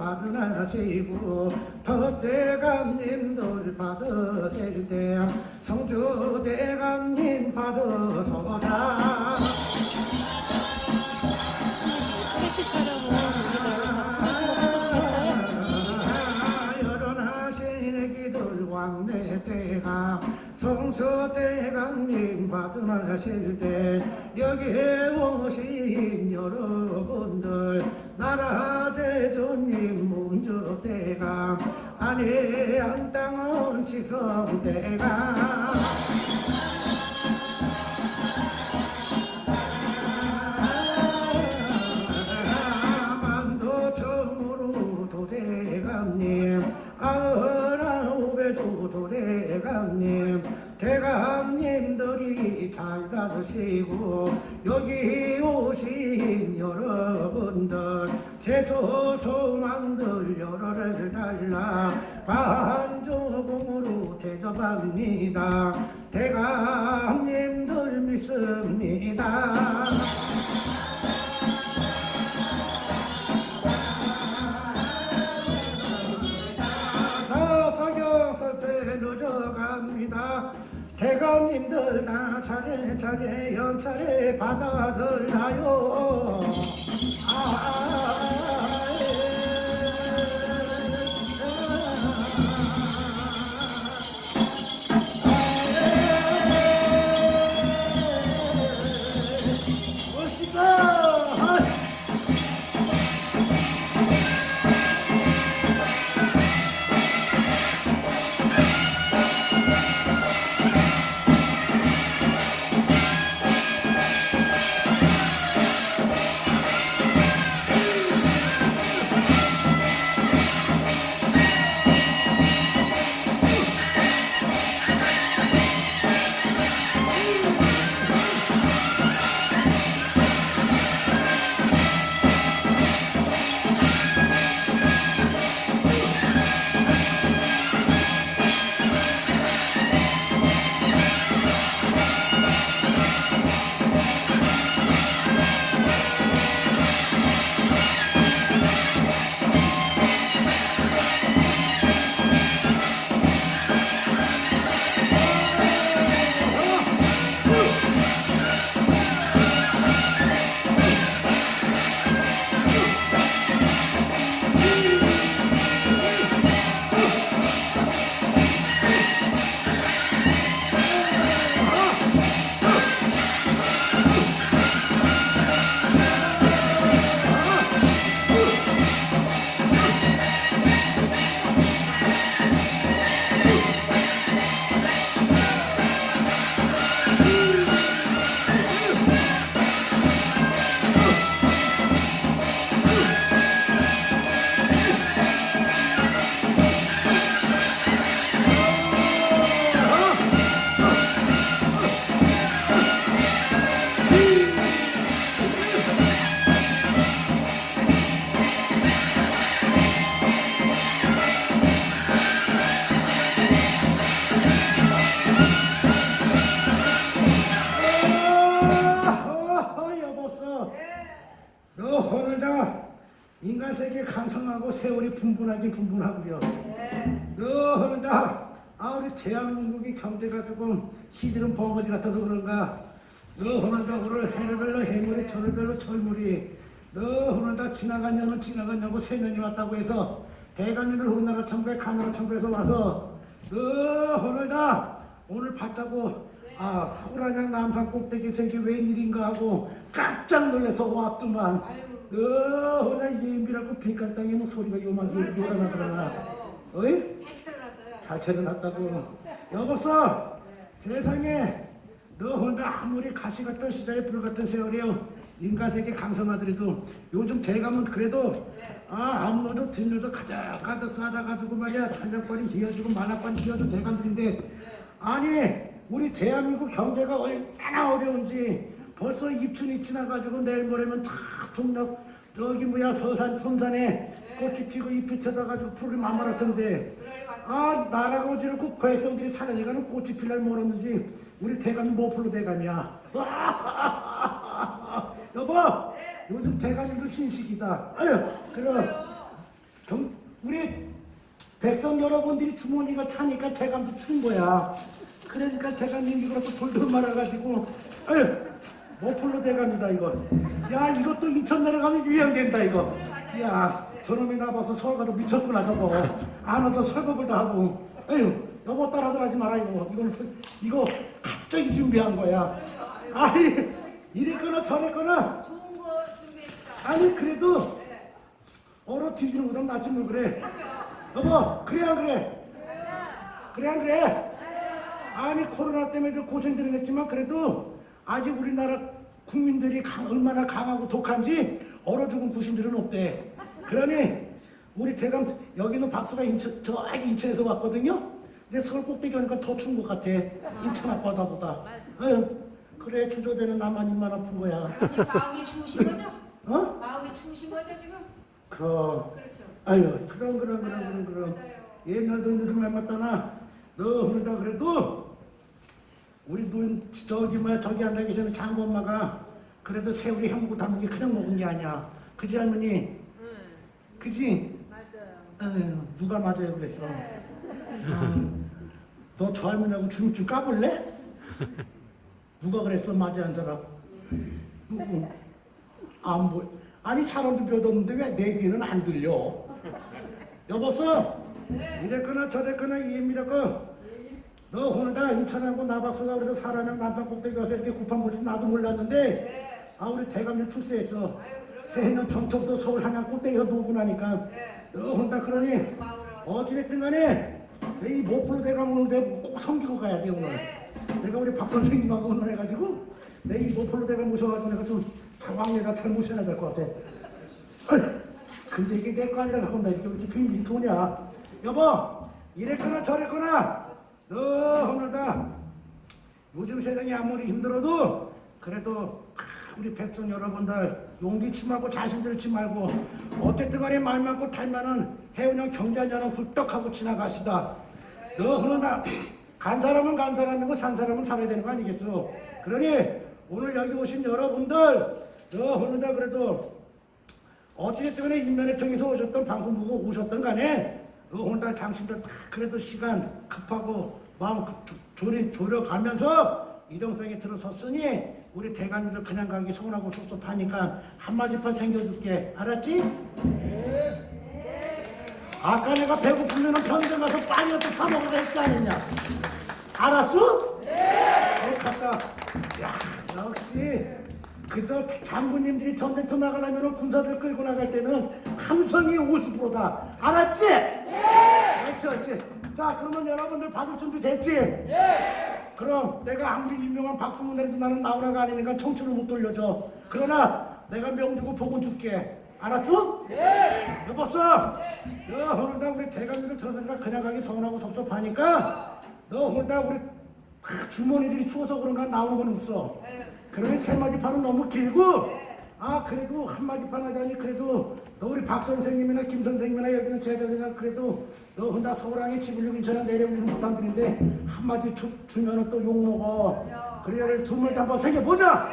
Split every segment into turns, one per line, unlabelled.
받으시고 덕대감님들 받으실 때 성주대감님 받으소자 애기들 왕래대가 성서대강님 받으실 때 아니 한 땅은 직성대가. 만도청으로 도대감님 아흔아홉에도 도대감님 대감님들이 잘 가시고 여기 오신 여러 분들 제소 소망들 여러를 달라. 반조공으로 대접합니다. 대감님들 믿습니다 다 대감님들 다 차례차례 연차례 받아들나요. 아, 멋있다. 분분하긴 분분하고요. 너 오늘다 아 우리 대한민국이 경제가 조금 시들은 벙어지 같아서 그런가? 너 오늘다 오늘 해를별로 해물이 절을별로 철물이. 너 오늘다 지나간 년은 지나간 년고 새년이 왔다고 해서 대관령들 우리나라 천부에 가나라 천부에서 와서 너 오늘다 오늘 봤다고 아 서울안양 남산 꼭대기에서 이게 웬일인가 하고 깜짝 놀라서 왔더만. 너 오늘 예민 하고 빈칸 땅에 뭐 소리가 요만하게 요란하더라. 어이?
잘 찾아놨어요.
잘 차려놨다고. 여보소 세상에. 너 혼자 아무리 가시 같은 시장에 불 같은 세월이요. 인간 세계 강성하더라도 요즘 대감은 그래도 아 아무로도 뒷일도 가득 가득 싸다 가지고 말이야. 천장권이 휘어지고 만화권이 휘어도 대감들인데. 아니 우리 대한민국 경제가 얼마나 어려운지 벌써 입춘이 지나가지고 내일 모레면 다 동력 저기 뭐야 서산 손산에 꽃이 피고 잎이 텐데
그럴 말씀.
아 나라가 어지럽고 백성들이 사려니까는 꽃이 필날 모르는지 우리 대감이 뭐 풀로 대감이야 여보 요즘 대가님도 신식이다. 아유, 그럼 경, 우리 백성 여러분들이 주머니가 차니까 대감도 춘 거야. 그러니까 대감님 이거로 또 돌돌 말아가지고, 아유, 모플로 대감이다 이거. 야, 이것도 인천 내려가면 유행된다 이거. 야, 저놈이 나 봐서 서울 가도 미쳤구나 저거. 안 와도 설거지도 하고. 아유, 여보 따라들 하지 마라 이거. 설- 이거 갑자기 준비한 거야. 아니, 이랬거나 저랬거나.
좋은 거 준비했다.
아니 그래도 얼어 뒤지는 것보다 낫지 뭘 그래 여보 그래 안 그래 그래 안 그래 아니 코로나 때문에 좀 고생들은 했지만 그래도 아직 우리나라 국민들이 강- 얼마나 강하고 독한지 얼어 죽은 구신들은 없대 그러니 우리 제가 여기는 박수가 인천 저기 인천에서 왔거든요 근데 서울 꼭대기 오니까 더 추운 것 같아 인천 앞바다보다 응. 그래 주저되는 나만 입만 아픈 거야
아니, 마음이 추우신 거죠?
어?
마음이 추우신 거죠 지금?
그럼
그렇죠.
아유 그럼 그럼 그럼 그럼 그럼
맞아요.
옛날도 너희들 닮았다나 너 그러다 그래도 우리 눈 저기 뭐야 저기 앉아 계시는 장모 엄마가 그래도 세월이 해먹고 담은 게 그냥 먹은 게 아니야. 그지 할머니? 그지?
맞아요.
아유, 누가 맞아요 그랬어. 너저 할머니하고 좀, 좀 까볼래? 누가 그랬어 맞아 한 사람 누구 안 보여. 아니 사람도 몇 없는데 왜 내 귀는 안 들려? 여보서 이랬거나 저랬거나 이엠이라고 너 오늘 다 인천하고 나박수가 그래서 사람랑 남산 꼭대기 가서 이렇게 kup한 볼지 나도 몰랐는데 아 우리 대감님 출세했어. 새해년 전부터 서울 한양 꼭대기에서 놀고 나니까 너 혼자 그러니? 어찌됐든 간에 내이 모프로 대감 오늘 내가 꼭 섬기고 가야 돼 오늘. 내가 우리 박 선생님하고 오늘 해가지고 내이 모프로 대감 모셔가지고 내가 좀 장황에다 잘 모셔야 될 것 같아. 근데 이게 내 거 아니라서 본다 이렇게 이렇게 빈빈 토냐? 여보 이랬거나 저랬거나 너 오늘 다. 요즘 세상이 아무리 힘들어도 그래도 우리 백성 여러분들 용기 치 말고 자신 들지 말고 어쨌든 간에 말 많고 탈만은 해운형 경자년은 훌떡하고 지나가시다. 너 그러나 간 사람은 간 사람이고 산 사람은 살아야 되는 거 아니겠어 그러니 오늘 여기 오신 여러분들 너 그러다 그래도 어찌됐든 간에 인면에 통해서 오셨던 방송 보고 오셨던 간에 어, 오늘 당신들 다 그래도 시간 급하고 마음 급- 조- 조리 조려가면서 이정성에 들어섰으니 우리 대감님들 그냥 가기 서운하고 섭섭하니까 한마디만 챙겨줄게. 알았지? 아까 내가 배고프면 편의점 가서 빵이라도 사 먹으라 했지 않았냐? 알았어? 네. 갔다. 야 역시 그저 장군님들이 전쟁터 나가려면 군사들 끌고 나갈 때는 함성이 50%다. 알았지? 네 그렇지 그렇지? 자 그러면 여러분들 받을 준비 됐지? 네 그럼 내가 아무리 유명한 박수문대도 나는 나오라가 아니니까 청춘을 못 돌려줘. 그러나 내가 명주고 복은 줄게. 알았죠? 네 여보서 너 오늘 다 우리 대감님들 들어서니까 그냥 가기 서운하고 섭섭하니까 너 오늘 다 우리 아, 주머니들이 추워서 그런가 나오는 건 없어. 그러니 세 마디 판은 너무 길고 아 그래도 한 마디 판 하자니 그래도 너 우리 박 선생님이나 김 선생님이나 여기는 제자들이나 그래도 너 혼자 서울항에 집을 인천에 내려오는 부탁드린데 한 마디 주, 주면은 또욕 먹어. 그래야 두 마디 한번 새겨 보자.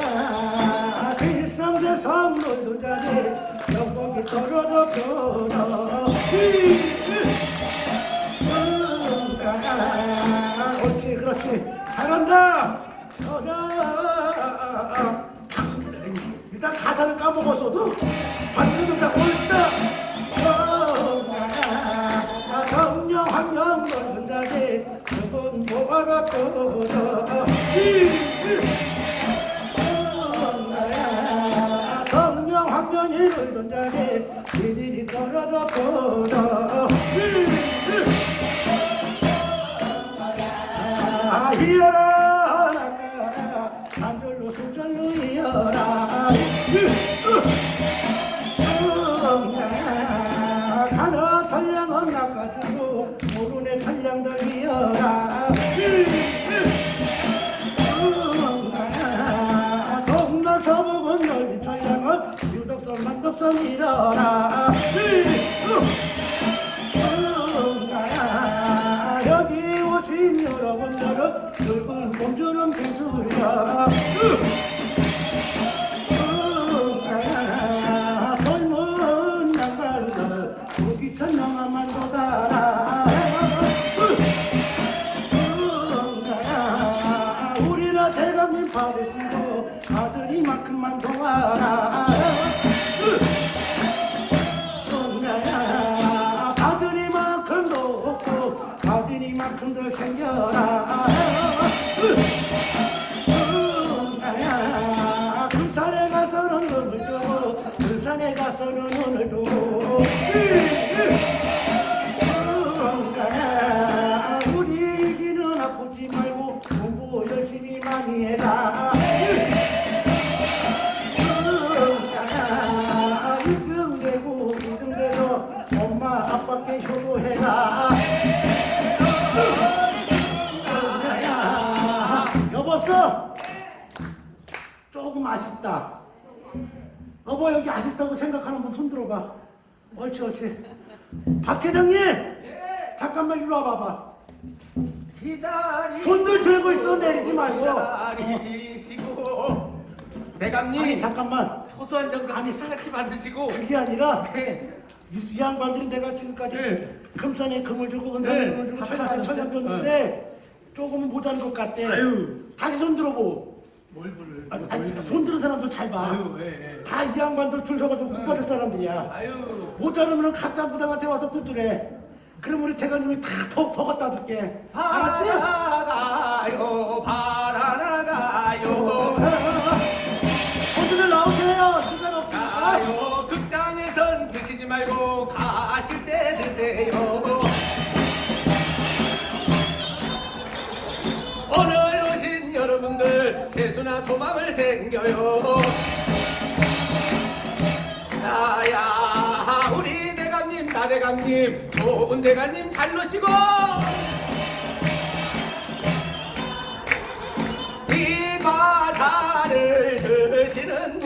펴라 아, 일삼대삼 놀던자니 영국이 떨어져 아, 그렇지 그렇지 잘한다 어라 당신 일단 가사를 까먹었어도 반응을 좀다 보여주다 자리 일일이 떨어져 보라 여기 오신 여러분들은 붉은 공주는 빙수야 아쉽다. 여보 여기 아쉽다고 생각하는 분 손 들어봐. 옳지 옳지. 박 회장님! 잠깐만 일로 와봐봐.
기다리
손들 들고 있어 내리지 말고.
기다리시고. 대감님
아니 잠깐만.
소소한 정성 아니 상같이 받으시고.
그게 아니라
네.
이, 이 양반들이 내가 지금까지
네.
금산에 금을 주고 은산에
네.
금을 주고
찾았어요.
천양 줬는데 조금은 모자란 것 같대
아유.
다시 손 들어보
뭘 부를
아니, 아니, 손 드는 사람도 잘봐.
아유 예, 예.
다 이 양반들 줄 서가지고 굿받을 사람들이야.
아유.
모자르면 각자 부당한테 와서 굿들래. 그럼 우리 대가님이 다더 더 갖다 줄게. 알았지?
바라나가요 바라나가요.
손들 나오세요. 시간 없으니까.
가요. 극장에선 드시지 말고 가실 때 드세요 여러분들 재수나 소망을 생겨요. 나야 우리 대감님 나 대감님 좋은 대감님 잘 노시고. 이 과자를 드시는